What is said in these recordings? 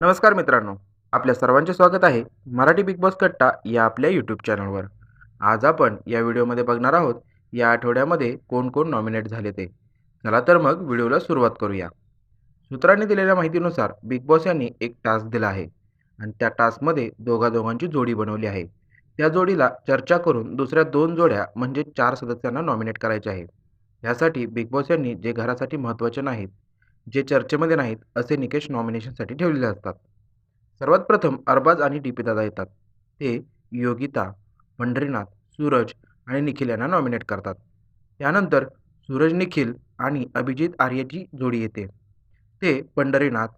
नमस्कार मित्रांनो आपल्या सर्वांचे स्वागत आहे मराठी बिग बॉस कट्टा या आपल्या यूट्यूब चॅनलवर आज आपण या व्हिडिओमध्ये बघणार आहोत या आठवड्यामध्ये कोण कोण नॉमिनेट झाले ते. चला तर मग व्हिडिओला सुरुवात करूया. सूत्रांनी दिलेल्या माहितीनुसार बिग बॉस यांनी एक टास्क दिला आहे आणि त्या टास्कमध्ये दोघा दोघांची जोडी बनवली आहे. त्या जोडीला चर्चा करून दुसऱ्या दोन जोड्या म्हणजे चार सदस्यांना नॉमिनेट करायचे आहे. यासाठी बिग बॉस यांनी जे घरासाठी महत्त्वाचे नाहीत जे चर्चेमध्ये नाहीत असे निकष नॉमिनेशनसाठी ठेवलेले असतात. सर्वात प्रथम अरबाज आणि डी पी दादा येतात. ते योगिता पंढरीनाथ सूरज आणि निखिल यांना नॉमिनेट करतात. त्यानंतर सूरज निखिल आणि अभिजित आर्यची जोडी येते. ते पंढरीनाथ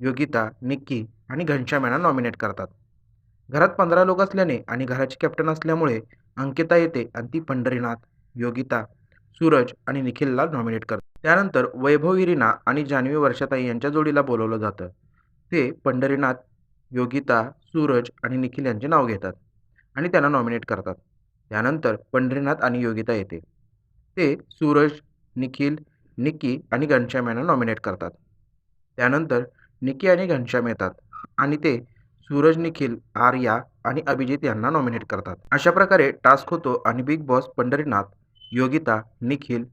योगिता निक्की आणि घनश्याम यांना नॉमिनेट करतात. घरात पंधरा लोक असल्याने आणि घराची कॅप्टन असल्यामुळे अंकिता येते आणि ती पंढरीनाथ योगिता सूरज आणि निखिलला नॉमिनेट करतात. त्यानंतर वैभव इरिना आणि जान्हवी वर्षाताई यांच्या जोडीला बोलवलं जातं. ते पंढरीनाथ योगिता सूरज आणि निखिल यांचे नाव घेतात आणि त्यांना नॉमिनेट करतात. त्यानंतर पंढरीनाथ आणि योगिता येते. ते सूरज निखिल निक्की आणि घनश्याम यांना नॉमिनेट करतात. त्यानंतर निक्की आणि घनश्याम येतात आणि ते सूरज निखिल आर्या आणि अभिजित यांना नॉमिनेट करतात. अशा प्रकारे टास्क होतो आणि बिग बॉस पंढरीनाथ योगिता निखिल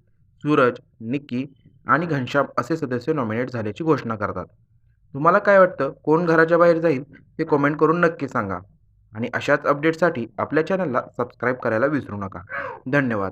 सूरज निक्की आणि घनश्याम असे सदस्य नॉमिनेट झाल्याची घोषणा करतात. तुम्हाला काय वाटतं? कोण घराच्या बाहेर जाईल? ते कमेंट करून नक्की सांगा. आणि अशाच अपडेटसाठी आपल्या चॅनलला सबस्क्राईब करायला विसरू नका. धन्यवाद.